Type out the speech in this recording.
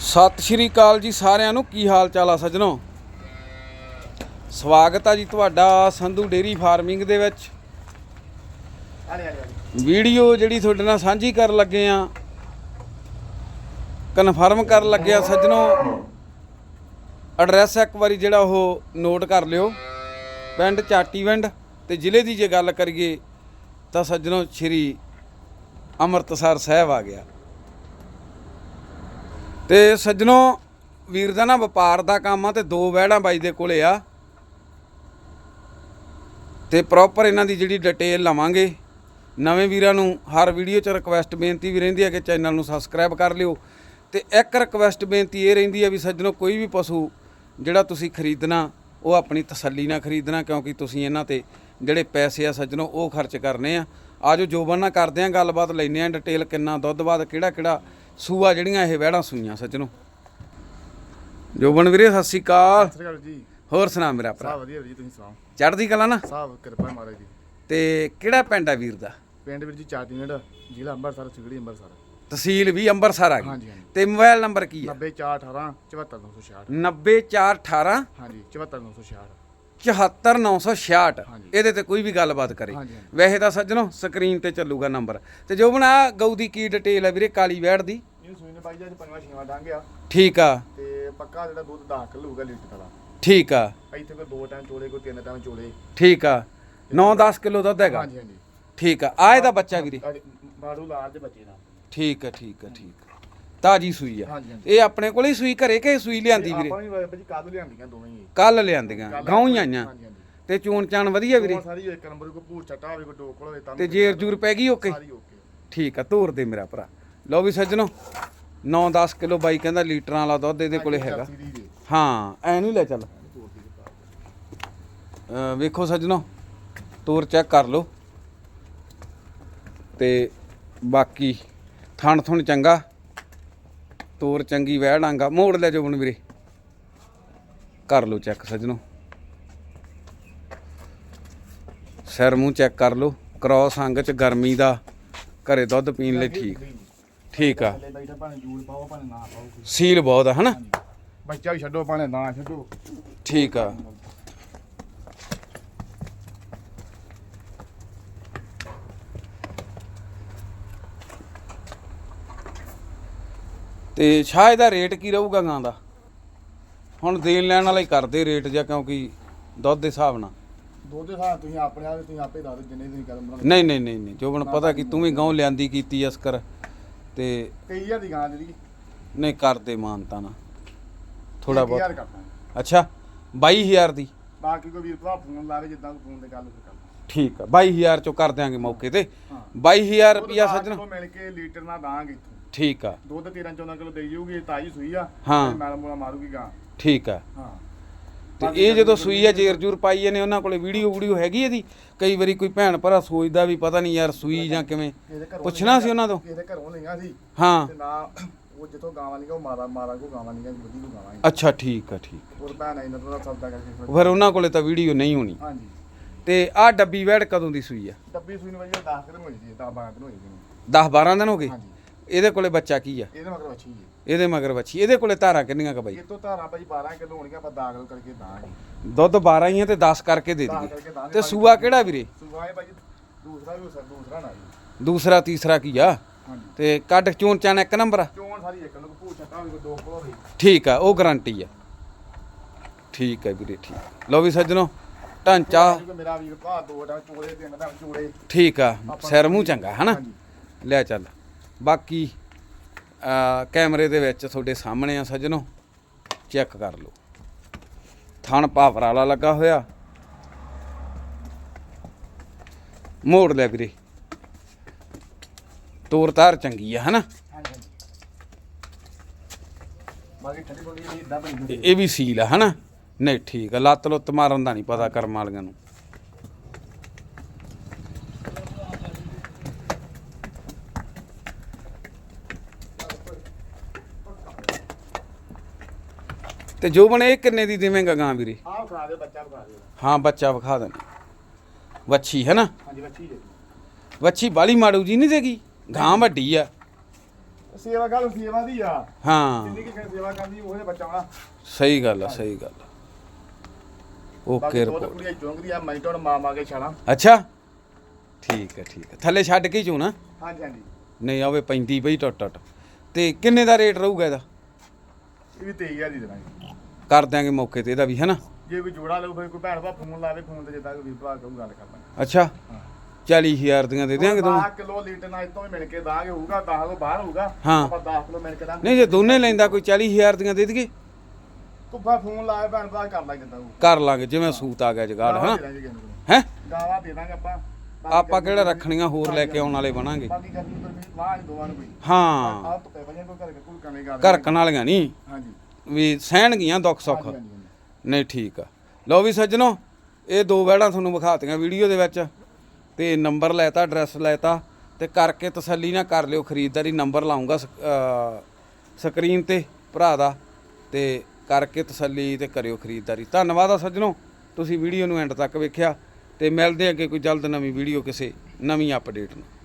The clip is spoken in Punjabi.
ਸਤਿ ਸ਼੍ਰੀ ਅਕਾਲ ਜੀ ਸਾਰਿਆਂ ਨੂੰ, ਕੀ ਹਾਲ ਚਾਲ ਆ ਸੱਜਣੋ? ਸਵਾਗਤ ਆ ਜੀ ਤੁਹਾਡਾ ਸੰਧੂ ਡੇਰੀ ਫਾਰਮਿੰਗ ਦੇ ਵਿੱਚ। ਵੀਡੀਓ ਜਿਹੜੀ ਤੁਹਾਡੇ ਨਾਲ ਸਾਂਝੀ ਕਰਨ ਲੱਗੇ ਆ ਕਨਫਰਮ ਕਰਨ ਲੱਗੇ ਆ ਸੱਜਣੋ। ਐਡਰੈਸ ਇੱਕ ਵਾਰੀ ਜਿਹੜਾ ਉਹ ਨੋਟ ਕਰ ਲਿਓ। ਪਿੰਡ ਚਾਟੀਵਿੰਡ ਤੇ ਜ਼ਿਲ੍ਹੇ ਦੀ ਜੇ ਗੱਲ ਕਰੀਏ ਤਾਂ ਸੱਜਣੋ ਸ਼੍ਰੀ ਅੰਮ੍ਰਿਤਸਰ ਸਾਹਿਬ ਆ ਗਿਆ। ਤੇ ਸੱਜਣੋ, ਵੀਰ ਦਾ ਨਾ ਵਪਾਰ ਦਾ ਕੰਮ ਆ ਤੇ ਦੋ ਵਹਿੜਾਂ ਬਾਈ ਦੇ ਕੋਲੇ ਆ। ਤੇ ਪ੍ਰੋਪਰ ਇਹਨਾਂ ਦੀ ਜਿਹੜੀ ਡਿਟੇਲ ਲਵਾਂਗੇ। ਨਵੇਂ ਵੀਰਾਂ ਨੂੰ ਹਰ ਵੀਡੀਓ 'ਚ ਰਿਕਵੈਸਟ ਬੇਨਤੀ ਵੀ ਰਹਿੰਦੀ ਹੈ ਕਿ ਚੈਨਲ ਨੂੰ ਸਬਸਕ੍ਰਾਈਬ ਕਰ ਲਿਓ। ਤੇ ਇੱਕ ਰਿਕਵੈਸਟ ਬੇਨਤੀ ਇਹ ਰਹਿੰਦੀ ਹੈ ਵੀ ਸੱਜਣੋ, ਕੋਈ ਵੀ ਪਸ਼ੂ ਜਿਹੜਾ ਤੁਸੀਂ ਖਰੀਦਣਾ, ਉਹ ਆਪਣੀ ਤਸੱਲੀ ਨਾਲ ਖਰੀਦਣਾ, ਕਿਉਂਕਿ ਤੁਸੀਂ ਇਹਨਾਂ ਤੇ ਜਿਹੜੇ ਪੈਸੇ ਆ ਸੱਜਣੋ, ਉਹ ਖਰਚ ਕਰਨੇ ਆ। ਆਜੋ ਜੋਬਨ ਨਾਲ ਕਰਦੇ ਆ, ਗੱਲਬਾਤ ਲੈਨੇ ਆ ਡਿਟੇਲ ਕਿੰਨਾ ਦੁੱਧ ਬਾਦ ਕਿਹੜਾ ਕਿਹੜਾ ਸੂਆ ਜਿਹੜੀਆਂ ਇਹ ਵਹਿੜਾਂ ਸੂਈਆਂ ਸੱਜਣੋ। ਜੋਬਨ ਵੀਰੇ ਸਤਿ ਸ਼੍ਰੀ ਅਕਾਲ। ਸਤਿ ਸ਼੍ਰੀ ਅਕਾਲ ਜੀ। ਹੋਰ ਸੁਣਾ ਮੇਰਾ ਭਰਾ। ਸਾਹ ਵਧੀਆ ਵੀਰ ਜੀ ਤੁਸੀਂ ਸੁਣਾਓ? ਚੜ੍ਹਦੀ ਕਲਾ ਨਾ? ਸਾਹ ਕਿਰਪਾ ਮਹਾਰਾਜ ਦੀ। ਤੇ ਕਿਹੜਾ ਪਿੰਡ ਆ ਵੀਰ ਦਾ? ਪਿੰਡ ਵੀਰ ਜੀ ਚਾਟੀਗੜ ਜ਼ਿਲ੍ਹਾ ਅੰਮ੍ਰਿਤਸਰ ਸਿਗੜੀ ਅੰਮ੍ਰਿਤਸਰ। ਤਹਿਸੀਲ ਵੀ ਅੰਮ੍ਰਿਤਸਰ ਆ ਗਈ। ਹਾਂਜੀ ਹਾਂਜੀ। ਤੇ ਮੋਬਾਈਲ ਨੰਬਰ ਕੀ ਆ 90418 74966 90418 ਹਾਂਜੀ 74966 74966 ਹਾਂਜੀ। ਇਹਦੇ ਤੇ ਕੋਈ ਵੀ ਗੱਲਬਾਤ ਕਰੇ। ਹਾਂਜੀ, ਹਾਂਜੀ। ਵੈਸੇ ਤਾਂ ਸੱਜਣੋ ਸਕਰੀਨ ਤੇ ਚੱਲੂਗਾ ਨੰਬਰ। ਤੇ ਜੋ ਬਣਾ ਗਊ ਦੀ ਕੀ ਡਿਟੇਲ ਹੈ ਵੀਰੇ ਕਾਲੀ ਵੈੜ ਦੀ? ਇਹ ਸੂਈ ਨੇ ਬਾਈ ਜੀ ਅੱਜ ਪੰਜਵਾਂ ਛੇਵਾਂ ਡਾਂਗਿਆ ਠੀਕ ਆ। ਤੇ ਪੱਕਾ ਜਿਹੜਾ ਦੁੱਧ 10 ਕਿਲੋ ਹੋਊਗਾ ਲੀਟਰ ਦਾ। ਠੀਕ ਆ। ਇੱਥੇ ਕੋਈ ਦੋ ਟਾਈਮ ਚੋਲੇ ਕੋਈ ਤਿੰਨ ਟਾਈਮ ਚੋਲੇ। ਠੀਕ ਆ। 9-10 ਕਿਲੋ ਦੁੱਧ ਹੈਗਾ। ਹਾਂਜੀ ਹਾਂਜੀ। ਠੀਕ ਆ। ਆ ਇਹਦਾ ਬੱਚਾ ਵੀਰੇ। ਮਾਰੂ ਲਾਲ ਦੇ ਬੱਚੇ ਨਾਲ ਠੀਕ ਆ ਠੀਕ ਆ ਠੀਕ ਆ। ਤਾਜੀ ਸੂਈ ਆ। ਹਾਂਜੀ ਹਾਂਜੀ। ਇਹ ਆਪਣੇ ਕੋਲ ਹੀ ਸੂਈ ਘਰੇ ਕਿ ਸੂਈ ਲਿਆਂਦੀ ਵੀਰੇ? ਆਪਾਂ ਵੀ ਬਾਈ ਜੀ ਕਾਦ ਲਿਆਂਦੀਆਂ ਦੋਵੇਂ ਹੀ। ਕੱਲ ਲਿਆਂਦੀਆਂ। ਗਾਉਂ ਹੀ ਆਈਆਂ। ਹਾਂਜੀ ਹਾਂਜੀ। ਤੇ ਚੂਣ ਚਾਣ ਵਧੀਆ ਵੀਰੇ? ਉਹ ਸਾਰੀ ਇੱਕ ਨੰਬਰ ਕੋ ਭੂਰ ਛੱਟਾ ਹੋਵੇ ਕੋ ਡੋਕਲ ਹੋਵੇ ਤਾਂ ਤੇ ਜੇਰ ਜੂਰ ਪੈ ਗਈ ਓਕੇ? ਸਾਰੀ ਓਕੇ। ਠੀਕ ਆ ਤੋਰ ਦੇ ਮੇਰਾ ਭਰਾ। ਲਓ ਵੀ ਸੱਜਣੋ 9-10 ਕਿਲੋ ਬਾਈ ਕਹਿੰਦਾ ਲੀਟਰਾਂ ਵਾਲਾ ਦੁੱਧ ਇਹਦੇ ਕੋਲੇ ਹੈਗਾ। ਹਾਂ ਐ ਨਹੀਂ ਲੈ ਚੱਲ। ਵੇਖੋ ਸੱਜਣੋ ਤੋਰ ਚੈੱਕ ਕਰ ਲਓ। ਤੇ ਬਾਕੀ ਥਣ ਥੁਣ ਚੰਗਾ ਤੋਰ ਚੰਗੀ ਵਹਿੜਾਂਗਾ ਮੋੜ ਲੈ ਜੋਬਨ ਵੀਰੇ। ਕਰ ਲਓ ਚੈੱਕ ਸੱਜਣੋ। ਸਿਰ ਮੂੰਹ ਚੈੱਕ ਕਰ ਲਓ। ਕ੍ਰੋਸ ਅੰਗ ਚ ਗਰਮੀ ਦਾ ਘਰੇ ਦੁੱਧ ਪੀਣ ਲਈ ਠੀਕ। ਠੀਕ ਆ। ਥੱਲੇ ਬੈਠਾ ਭਾਵੇਂ ਜੂੜ ਪਾਓ ਭਾਵੇਂ ਨਾ ਪਾਓ ਸੀਲ ਬਹੁਤ ਆ ਹਨਾ? ਬੱਚਾ ਵੀ ਛੱਡੋ ਭਾਵੇਂ ਨਾ ਛੱਡੋ। ਠੀਕ ਆ। ਤੇ ਸ਼ਾਹ ਇਹਦਾ ਰੇਟ ਕੀ ਰਹੂਗਾ ਗਾਂ ਦਾ? ਹੁਣ ਦੇਣ ਲੈਣ ਵਾਲਾ ਹੀ ਕਰਦੇ ਰੇਟ ਜਾਂ ਕਿਉਂਕਿ ਦੁੱਧ ਦੇ ਹਿਸਾਬ ਨਾਲ? ਦੁੱਧ ਦੇ ਹਿਸਾਬ ਤੁਸੀਂ ਆਪਣੇ ਆਪ ਤੁਸੀਂ ਆਪੇ ਦੱਸ ਦਿਓ ਜਿੰਨੇ ਤੁਸੀਂ ਕਦਮ ਬਣਾਉਣੇ ਨਹੀਂ ਨਹੀਂ ਨਹੀਂ ਨਹੀਂ। ਜੋਬਨ ਪਤਾ ਕਿ ਤੂੰ ਵੀ ਗਾਂ ਲਿਆਂਦੀ ਕੀਤੀ ਅਸਕਰ ਤੇ ਕਈ ਹਜ਼ਾਰ ਦੀ ਗਾਂ ਜਿਹੜੀ ਨਹੀਂ ਕਰਦੇ ਮਾਨਤਾ ਨਾ। ਥੋੜਾ ਬਹੁਤ। 1000 ਕਰਦਾ ਅੱਛਾ 22000 ਦੀ। ਬਾਕੀ ਕੋਈ ਵੀਰ ਭਰਾ ਫੋਨ ਲਾਵੇ ਜਿੱਦਾਂ ਕੋਈ ਫੋਨ ਤੇ ਗੱਲ ਕਰ ਠੀਕ ਆ 22000 ਚੋਂ ਕਰ ਦਿਆਂਗੇ ਮੌਕੇ ਤੇ। ਹਾਂ। 22000 ਰੁਪਿਆ ਸੱਜਣਾ। ਮਿਲ ਕੇ ਲੀਟਰ ਨਾਲ ਦਾਂਗੇ ਇੱਥੋਂ। ਠੀਕ ਆ। ਦੁੱਧ 13 14 ਕਿਲੋ ਦੇਈ ਇਹ ਤਾਜੀ ਸੂਈ ਆ। ਹਾਂ। ਮੈਲ ਮੂਲਾ ਮਾਰੂਗੀ ਗਾਂ। ਠੀਕ ਆ। ਹਾਂ। ਤੇ ਇਹ ਜਦੋਂ ਸੂਈ ਆ ਜੇਰ ਜੂਰ ਪਾਈ ਨੇ ਉਹਨਾਂ ਕੋਲੇ ਵੀਡੀਓ ਵੀਡੀਓ ਹੈਗੀ ਇਹਦੀ? ਕਈ ਵਾਰੀ ਕੋਈ ਭੈਣ ਭਰਾ ਸੋਚਦਾ ਵੀ ਪਤਾ ਨਹੀਂ ਯਾਰ ਸੂਈ ਜਾਂ ਕਿਵੇਂ। ਪੁੱਛਣਾ ਸੀ ਉਹਨਾਂ ਤੋਂ? ਇਹਦੇ ਘਰੋਂ ਲਈਆਂ ਸੀ। ਹਾਂ। ਤੇ ਨਾ ਉਹ ਜਿੱਥੋਂ ਗਾਵਾਂ ਨਹੀਂ ਉਹ ਮਾਰਾ ਮਾਰਾ ਕੋ ਗਾਵਾਂ ਨਹੀਂ ਵਧੀ ਨੂੰ ਗਾਵਾਂ ਅੱਛਾ ਠੀਕ ਆ ਠੀਕ ਹੋਰ ਭੈਣ ਇਹਨਾਂ ਦਾ ਸੌਦਾ ਕਰਕੇ ਫਿਰ- ਫਿਰ ਉਹਨਾਂ ਕੋਲੇ ਤਾਂ ਵੀਡੀਓ ਨਹੀਂ ਹੋਣੀ। ਹਾਂਜੀ। ਤੇ ਆਹ ਡੱਬੀ ਵੈੜ ਕਦੋਂ ਦੀ ਸੂਈ ਆ? ਡੱਬੀ ਸੂਈ ਨੂੰ ਵਜੇ 10 ਦਿਨ ਹੋਈ ਸੀ 10 12 ਦਿਨ ਹੋਈ ਸੀ। 10 12 ਦਿਨ ਹੋ ਗਏ? ਹਾਂਜੀ। ਇਹਦੇ ਕੋਲੇ ਬੱਚਾ ਕੀ ਆ? ਇਹਦੇ ਮਗਰ ਵੱਛੀ ਜੀ। ਇਹਦੇ ਮਗਰ ਬੱਚੀ ਇਹਦੇ ਕੋਲੇ ਧਾਰਾਂ ਕਿੰਨੀਆਂ ਕ ਬਾਈ? ਇਹ ਤੋਂ ਧਾਰਾਂ ਭਾਈ 12 ਕਿਲੋ ਹੋਣਗੀਆਂ ਆਪਾਂ ਦਾਖਲ ਕਰਕੇ ਦਾਂਗੇ। ਦੁੱਧ 12 ਹੀ ਆ ਤੇ 10 ਕਰਕੇ ਦੇ ਦਈਏ। ਦਾਂਗੇ। ਤੇ ਸੂਆ ਕਿਹੜਾ ਵੀਰੇ? ਸੂਆ ਹੈ ਭਾਈ ਦੂਸਰਾ ਵੀ ਹੋ ਸਕਦਾ ਦੂਸਰਾ ਨਾ ਜੀ। ਦੂਸਰਾ ਤੀਸਰਾ ਕੀ ਆ? ਹਾਂਜੀ। ਤੇ ਕੱਢ ਚੂਨ ਚਾਨ ਇੱਕ ਨੰਬਰ ਆ? ਚੋਣ ਸਾਰੀ ਇੱਕ ਨੂੰ ਭੂਤ ਚੱਕਾ ਹੋਵੇ ਦੋ ਕੋਲ ਹੋਵੇ ਠੀਕ ਆ ਉਹ ਗਾਰੰਟੀ ਆ। ਠੀਕ ਹੈ ਵੀਰੇ ਠੀਕ। ਲਓ ਵੀ ਸੱਜਣੋ ਢਾਂਚਾ ਕਿਉਂਕਿ ਮੇਰਾ ਵੀਰ ਭਾ ਦੋ ਟਾਂ ਚੋਲੇ ਤਿੰਨ ਟਾਂ ਚੋਲੇ। ਠੀਕ ਆ ਸਿਰ ਮੂੰਹ ਚੰਗਾ ਹਨਾ? ਹਾਂਜੀ। ਲੈ ਚੱਲ। ਬਾਕੀ ਕੈਮਰੇ ਦੇ ਵਿੱਚ ਤੁਹਾਡੇ ਸਾਹਮਣੇ ਆ ਸੱਜਣੋ ਚੈੱਕ ਕਰ ਲਓ। ਥਣ ਭਾਵਰ ਵਾਲਾ ਲੱਗਾ ਹੋਇਆ। ਮੋੜ ਲੈ ਵੀਰੇ। ਤੋਰ ਤਾਰ ਚੰਗੀ ਆ ਹਨਾ? ਇਹ ਵੀ ਸੀਲ ਆ ਹਨਾ? ਨਹੀਂ ਠੀਕ ਆ ਲੱਤ ਲੁੱਤ ਮਾਰਨ ਦਾ ਨਹੀਂ ਪਤਾ ਕਰਮ ਵਾਲੀਆਂ ਨੂੰ। ਤੇ ਜੋ ਬਣੇ ਇਹ ਕਿੰਨੇ ਦੀ ਦੇਵੇਂਗਾ ਗਾਂ ਵੀਰੇ? ਆਹ ਖਾ ਦੇ ਬੱਚਾ ਖਾ ਦੇ ਹਾਂ ਬੱਚਾ ਵਿਖਾ ਦੇਣਾ। ਵੱਛੀ ਹੈ ਨਾ? ਹਾਂਜੀ ਬੱਚੀ ਜੀ ਵੱਛੀ ਬਾਲੀ ਮਾੜੂ ਜੀ ਨਹੀਂ ਦੇਗੀ? ਗਾਂ ਵੱਡੀ ਆ। ਸੇਵਾ ਗੱਲ ਸੇਵਾ ਦੀ ਆ। ਹਾਂ। ਜਿੰਨੀ ਕਿ ਸੇਵਾ ਕਰਦੀ ਉਹਦੇ ਬੱਚਾ ਹੋਣਾ। ਸਹੀ ਗੱਲ ਆ ਸਹੀ ਗੱਲ ਆ। ਓਕੇ ਬਾਕੀ ਰਿਪੋਰਟ ਕੁੜੀਆਂ ਚੁੰਗਦੀ ਆ ਮੈਂਟੋਂ ਮਾਰ ਮਾਰ ਕੇ ਛਾਲਾਂ। ਅੱਛਾ? ਠੀਕ ਹੈ ਠੀਕ ਹੈ ਥੱਲੇ ਛੱਡ ਕੇ ਚੂ ਨਾ ਹਾਂਜੀ ਹਾਂਜੀ। ਨਹੀਂ ਆਵੇ ਪੈਂਦੀ ਪਈ ਟੁੱਟ ਟੁੱਟ ਤੇ ਕਿੰਨੇ ਦਾ ਰੇਟ ਰਹੂਗਾ ਇਹਦਾ? ਇਹ ਵੀ 23000 ਦੀ ਦੇਣਾ ਕਰ ਦਿਆਂਗੇ ਮੌਕੇ ਤੇ ਇਹਦਾ ਵੀ ਹੈਨਾ? ਜੇ ਕੋਈ ਜੋੜਾ ਲਊ ਫਿਰ ਕੋਈ ਭੈਣ ਭਾ ਫੋਨ ਲਾਵੇ ਫੋਨ ਤੇ ਜਿੱਦਾਂ ਕੋਈ ਵੀਰ ਭਰਾ ਕਹੂ ਗੱਲ ਕਰ ਲਾਂਗੇ ਅੱਛਾ 40000 ਦੀਆਂ ਦੇ ਦਿਆਂਗੇ ਤੁਹਾਨੂੰ 10 ਕਿਲੋ ਲੀਟਰ ਨਾਲ ਇਤੋਂ ਮਿਲ ਕੇ ਦਾਂਗੇ ਹੋਊਗਾ 10 ਤੋਂ ਬਾਹਰ ਹੋਊਗਾ। ਹਾਂ। ਆਪਾਂ 10 ਕਿਲੋ ਮਿਲ ਕੇ ਦਾਂਗੇ। ਨਹੀਂ ਜੇ ਦੋਨੇ ਲੈਂਦਾ ਕੋਈ 40000 ਦੀਆਂ ਦੇ ਦਈਏ? ਫਾ ਫੋਨ ਲਾਵੇ ਭੈਣ ਭਰਾ ਕਰ ਲਾਂਗੇ ਜਿੱਦਾਂ ਉਹ ਕਰ ਲਾਂਗੇ ਜਿਵੇਂ ਸੂਤ ਆ ਗਿਆ ਜਗਾੜ। ਹੈ? ਗਾਵਾਂ ਦੇ ਦਾਂਗੇ ਆਪਾਂ। ਆਪਾਂ ਕਿਹੜਾ ਰੱਖਣੀਆਂ ਹੋਰ ਲੈ ਕੇ ਆਉਣ ਵਾਲੇ ਬਣਾਂਗੇ? ਬਾਕੀ ਗਰਮੀ ਤੋਂ ਵੀ ਵਾਹ ਦੋਵਾਂ ਨੂੰ ਕੋਈ ਹਾਂ। ਆਪ ਤੋਂ ਪੈ ਵਜੇ ਕੋਈ ਘਰ ਕੋਈ ਕਮੇ ਕਰ ਘਰਕਣ ਵਾਲੀਆਂ ਨਹੀਂ ਹਾਂਜੀ। ਵੀ ਸਹਿਣਗੀਆਂ ਦੁੱਖ ਸੁੱਖ। ਨਹੀਂ ਠੀਕ ਆ। ਲਓ ਵੀ ਸੱਜਣੋ ਇਹ ਦੋ ਵੈੜਾਂ ਤੁਹਾਨੂੰ ਵਿਖਾਤੀਆਂ ਵੀਡੀਓ ਦੇ ਵਿੱਚ। ਤੇ ਨੰਬਰ ਲੈਤਾ ਐਡਰੈਸ ਲੈਤਾ। ਤੇ ਕਰਕੇ ਤਸੱਲੀ ਨਾ ਕਰ ਲਿਓ ਖਰੀਦਦਾਰੀ ਨੰਬਰ ਲਾਉਂਗਾ ਸਕਰੀਨ ਤੇ ਭਰਾ ਦਾ। ਤੇ ਕਰਕੇ ਤਸੱਲੀ ਤੇ ਕਰਿਓ ਖਰੀਦਦਾਰੀ। ਧੰਨਵਾਦ ਆ ਸੱਜਣੋ ਤੁਸੀਂ ਵੀਡੀਓ ਨੂੰ ਐਂਡ ਤੱਕ ਵੇਖਿਆ। ਤੇ ਮਿਲਦੇ ਅੱਗੇ ਕੋਈ ਜਲਦ ਨਵੀਂ ਵੀਡੀਓ ਕਿਸੇ ਨਵੀਂ ਅਪਡੇਟ ਨੂੰ।